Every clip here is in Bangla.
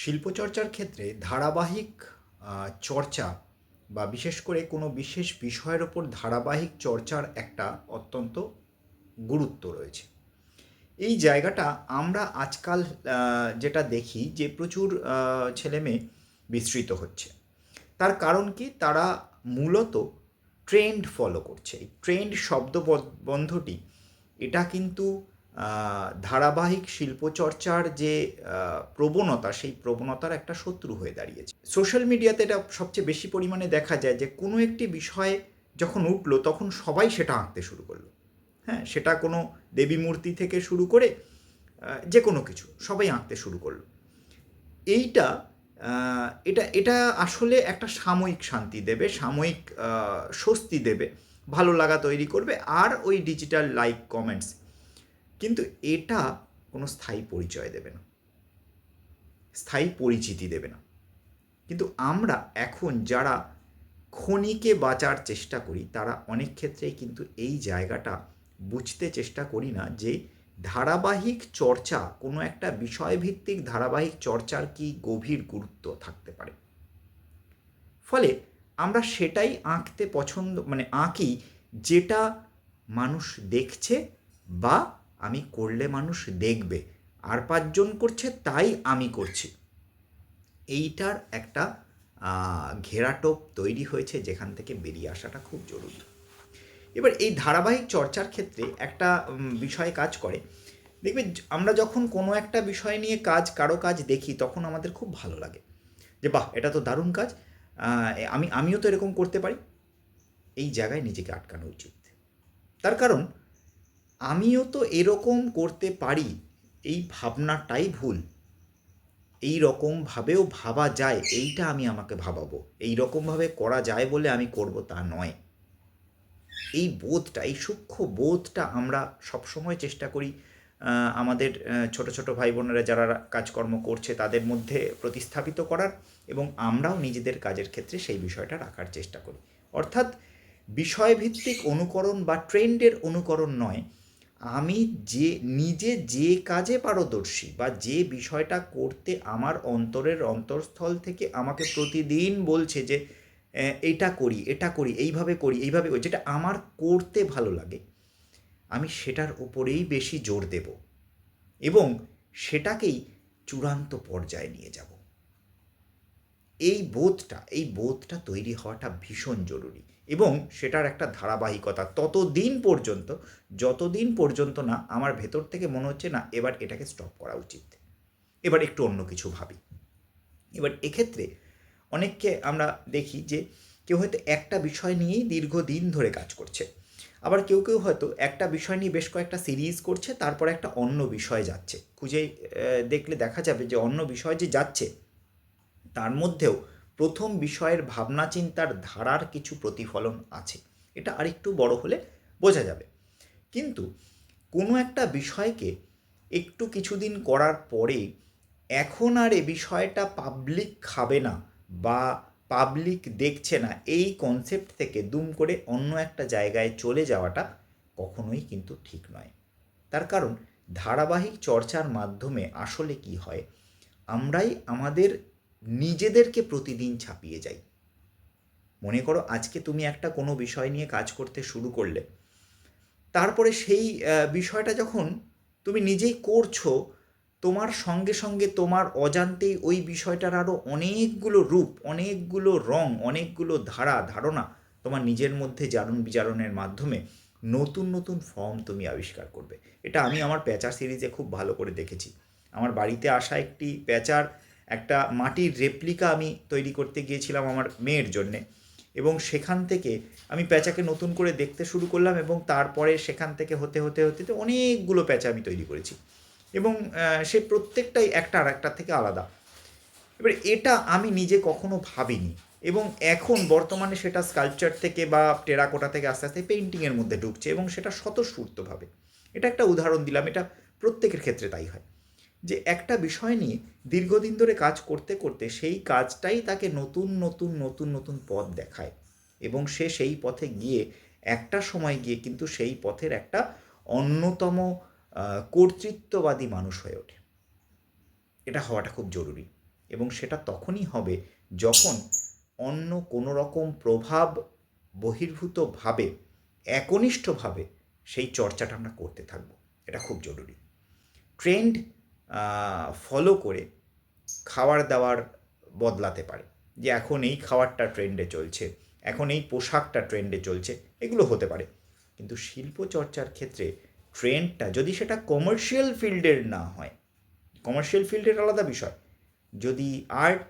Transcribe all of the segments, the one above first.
শিল্পচর্চার ক্ষেত্রে ধারাবাহিক চর্চা বা বিশেষ করে কোনো বিশেষ বিষয়ের ওপর ধারাবাহিক চর্চার একটা অত্যন্ত গুরুত্ব রয়েছে। এই জায়গাটা আমরা আজকাল যেটা দেখি যে প্রচুর ছেলেমেয়ে বিস্তৃত হচ্ছে। তার কারণ কি? তারা মূলত ট্রেন্ড ফলো করছে। এই ট্রেন্ড শব্দবন্ধটি এটা কিন্তু ধারাবাহিক শিল্পচর্চার যে প্রবণতা, সেই প্রবণতার একটা শত্রু হয়ে দাঁড়িয়েছে। সোশ্যাল মিডিয়াতে এটা সবচেয়ে বেশি পরিমাণে দেখা যায় যে, কোনো একটি বিষয়ে যখন উঠল, তখন সবাই সেটা আঁকতে শুরু করল। হ্যাঁ সেটা কোনো দেবী মূর্তি থেকে শুরু করে যে কোনো কিছু সবাই আঁকতে শুরু করল। এইটা এটা এটা আসলে একটা সাময়িক শান্তি দেবে, সাময়িক স্বস্তি দেবে, ভালো লাগা তৈরি করবে, আর ওই ডিজিটাল লাইক কমেন্টস কিন্তু এটা কোনো স্থায়ী পরিচয় দেবে না। স্থায়ী পরিচিতি দেবে না। কিন্তু আমরা এখন যারা খনিকে বাঁচার চেষ্টা করি, তারা অনেক ক্ষেত্রেই কিন্তু এই জায়গাটা বুঝতে চেষ্টা করি না যে ধারাবাহিক চর্চা, কোনো একটা বিষয়ভিত্তিক ধারাবাহিক চর্চার কি গভীর গুরুত্ব থাকতে পারে। ফলে আমরা সেটাই আঁকতে পছন্দ মানে আঁকি যেটা মানুষ দেখছে বা আমি করলে মানুষ দেখবে। আর পাঁচজন করছে তাই আমি করছি। এইটার একটা ঘেরাটোপ তৈরি হয়েছে যেখান থেকে বেরিয়ে আসাটা খুব জরুরি। এবার এই ধারাবাহিক চর্চার ক্ষেত্রে একটা বিষয় কাজ করে। দেখবে আমরা যখন কোনো একটা বিষয় নিয়ে কাজ, কারও কাজ দেখি, তখন আমাদের খুব ভালো লাগে। যে, বাহ, এটা তো দারুণ কাজ আমি, আমিও তো এরকম করতে পারি। এই জায়গায় নিজেকে আটকানো উচিত। তার কারণ আমিও তো এরকম করতে পারি, এই ভাবনাটাই ভুল। এই রকমভাবেও ভাবা যায়, এইটা আমি আমাকে ভাবাবো। এই রকমভাবে করা যায় বলে আমি করব তা নয়। এই বোধটা, এই সূক্ষ্ম বোধটা আমরা সবসময় চেষ্টা করি আমাদের ছোট ছোট ভাই বোনেরা যারা কাজকর্ম করছে তাদের মধ্যে প্রতিস্থাপিত করার এবং আমরাও নিজেদের কাজের ক্ষেত্রে সেই বিষয়টা রাখার চেষ্টা করি। অর্থাৎ বিষয়ভিত্তিক অনুকরণ বা ট্রেন্ডের অনুকরণ নয় আমি যে, নিজে যে কাজে পারদর্শী বা যে বিষয়টা করতে আমার অন্তরের অন্তরস্থল থেকে আমাকে প্রতিদিন বলছে যে এটা করি এটা করি, এইভাবে করি এইভাবে করি। যেটা আমার করতে ভালো লাগে, আমি সেটার উপরেই বেশি জোর দেব এবং সেটাকেই চূড়ান্ত পর্যায়ে নিয়ে যাব। এই বোধটা এই বোধটা তৈরি হওয়াটা ভীষণ জরুরি। এবং সেটার একটা ধারাবাহিকতা। ততদিন পর্যন্ত, যতদিন পর্যন্ত না, আমার ভেতর থেকে মনে হচ্ছে না, এবার এটাকে স্টপ করা উচিত। এবার একটু অন্য কিছু ভাবি। এবার এক্ষেত্রে অনেককে আমরা দেখি যে, কেউ হয়তো একটা বিষয় নিয়েই দীর্ঘদিন ধরে কাজ করছে। আবার কেউ কেউ হয়তো একটা বিষয় নিয়ে বেশ কয়েকটা সিরিজ করছে, তারপর একটা অন্য বিষয়ে যাচ্ছে। খুঁজে দেখলে দেখা যাবে যে অন্য বিষয় যে যাচ্ছে, তার মধ্যেও প্রথম বিষয়ের ভাবনা চিন্তার ধারার কিছু প্রতিফলন আছে। এটা আরেকটু বড় হলে বোঝা যাবে। কিন্তু কোনো একটা বিষয়কে একটু কিছুদিন করার পরে এখন আর এ বিষয়টা পাবলিক খাবে না বা পাবলিক দেখছে না, এই কনসেপ্ট থেকে দুম করে অন্য একটা জায়গায় চলে যাওয়াটা কখনোই কিন্তু ঠিক নয়। তার কারণ ধারাবাহিক চর্চার মাধ্যমে আসলে কি হয়? আমরাই আমাদের নিজেদেরকে প্রতিদিন ছাপিয়ে যাই। মনে করো আজকে তুমি একটা কোনো বিষয় নিয়ে কাজ করতে শুরু করলে, তারপরে সেই বিষয়টা যখন তুমি নিজেই করছ, তোমার সঙ্গে সঙ্গে তোমার অজান্তেই ওই বিষয়টার আরও অনেকগুলো রূপ, অনেকগুলো রং, অনেকগুলো ধারা, ধারণা তোমার নিজের মধ্যে জারণ বিজারণের মাধ্যমে নতুন নতুন ফর্ম তুমি আবিষ্কার করবে। এটা আমি আমার প্যাচার সিরিজে খুব ভালো করে দেখেছি। আমার বাড়িতে আসা একটি প্যাচার একটা মাটির রেপ্লিকা আমি তৈরি করতে গিয়েছিলাম আমার মেয়ের জন্যে। এবং সেখান থেকে আমি প্যাঁচাকে নতুন করে দেখতে শুরু করলাম এবং তারপরে সেখান থেকে হতে হতে হতে অনেকগুলো প্যাঁচা আমি তৈরি করেছি। এবং সে প্রত্যেকটাই একটা আর একটা থেকে আলাদা। এবার এটা আমি নিজে কখনো ভাবিনি। এবং এখন বর্তমানে সেটা স্কাল্পচার থেকে বা টেরাকোটা থেকে আস্তে আস্তে পেন্টিংয়ের মধ্যে ঢুকছে এবং সেটা স্বতঃস্ফূর্তভাবে। এটা একটা উদাহরণ দিলাম, এটা প্রত্যেকের ক্ষেত্রে তাই হয়। যে একটা বিষয় নিয়ে দীর্ঘদিন ধরে কাজ করতে করতে সেই কাজটাই তাকে নতুন নতুন নতুন নতুন পথ দেখায়। এবং সে সেই পথে গিয়ে একটা সময় গিয়ে কিন্তু সেই পথের একটা অন্যতম কর্তৃত্ববাদী মানুষ হয়ে ওঠে। এটা হওয়াটা খুব জরুরি। এবং সেটা তখনই হবে যখন অন্য কোনো রকম প্রভাব বহির্ভূতভাবে, একনিষ্ঠভাবে সেই চর্চাটা আমরা করতে থাকব। এটা খুব জরুরি। ট্রেন্ড ফলো করে খাওয়ার দাওয়ার বদলাতে পারে। যে এখন এই খাওয়ারটা ট্রেন্ডে চলছে, এখন এই পোশাকটা ট্রেন্ডে চলছে, এগুলো হতে পারে। কিন্তু শিল্প চর্চার ক্ষেত্রে ট্রেন্ডটা যদি সেটা কমার্শিয়াল ফিল্ডের না হয় কমার্শিয়াল ফিল্ডের আলাদা বিষয়। যদি আর্ট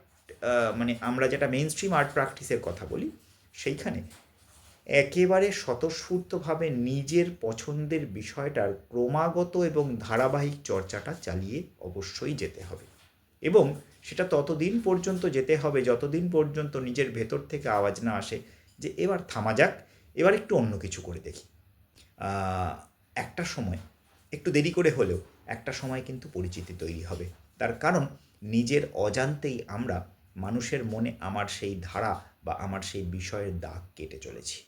মানে আমরা যেটা মেন স্ট্রিম আর্ট প্র্যাকটিসের কথা বলি, সেইখানে একেবারে স্বতঃস্ফূর্তভাবে নিজের পছন্দের বিষয়টার ক্রমাগত এবং ধারাবাহিক চর্চাটা চালিয়ে অবশ্যই যেতে হবে। এবং সেটা ততদিন পর্যন্ত যেতে হবে, যতদিন পর্যন্ত নিজের ভেতর থেকে আওয়াজ না আসে যে এবার থামা যাক, এবার একটু অন্য কিছু করে দেখি। একটা সময়, একটু দেরি করে হলেও একটা সময় কিন্তু পরিচিতি তৈরি হবে। তার কারণ নিজের অজান্তেই আমরা মানুষের মনে আমার সেই ধারা বা আমার সেই বিষয়ের দাগ কেটে চলেছি।